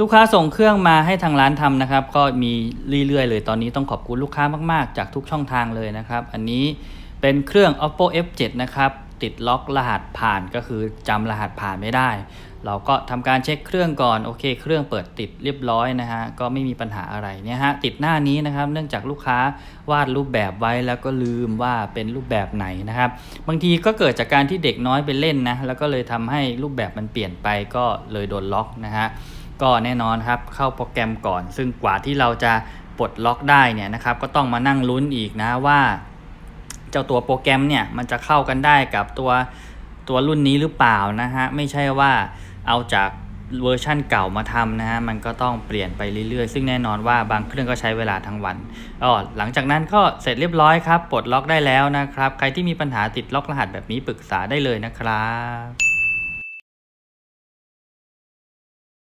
ลูกค้าส่งเครื่องมาให้ทางร้านทำนะครับ ก็มีเรื่อยๆ เลยตอนนี้ต้องขอบคุณลูกค้ามากๆ จากทุกช่องทางเลยนะครับ อันนี้เป็นเครื่อง oppo f7 นะครับติดล็อกรหัสผ่านก็คือจำรหัสผ่านไม่ได้ เราก็ทำการเช็คเครื่องก่อนโอเค เครื่องเปิดติดเรียบร้อยนะฮะก็ไม่มีปัญหาอะไรเนี่ยฮะติดหน้านี้นะครับ เนื่องจากลูกค้าวาดรูปแบบไว้แล้วก็ลืมว่าเป็นรูปแบบไหนนะครับ บางทีก็เกิดจากการที่เด็กน้อยไปเล่นนะแล้วก็เลยทำให้รูปแบบมันเปลี่ยนไปก็เลยโดนล็อกนะฮะ ก็แน่นอนครับเข้าโปรแกรมก่อน ซึ่งกว่าที่เราจะปลดล็อกได้เนี่ยนะครับก็ต้องมานั่งลุ้นอีกนะว่า เจ้าตัวโปรแกรมเนี่ยมันจะเข้ากันได้กับตัวตัวรุ่นนี้หรือเปล่านะฮะไม่ใช่ว่าเอาจากเวอร์ชั่นเก่ามาทำนะฮะมันก็ต้องเปลี่ยนไปเรื่อยๆ ซึ่งแน่นอนว่าบางเครื่องก็ใช้เวลาทั้งวันก็หลังจากนั้นก็เสร็จเรียบร้อยครับ ปลดล็อกได้แล้วนะครับ ใครที่มีปัญหาติดล็อกรหัสแบบนี้ปรึกษาได้เลยนะครับ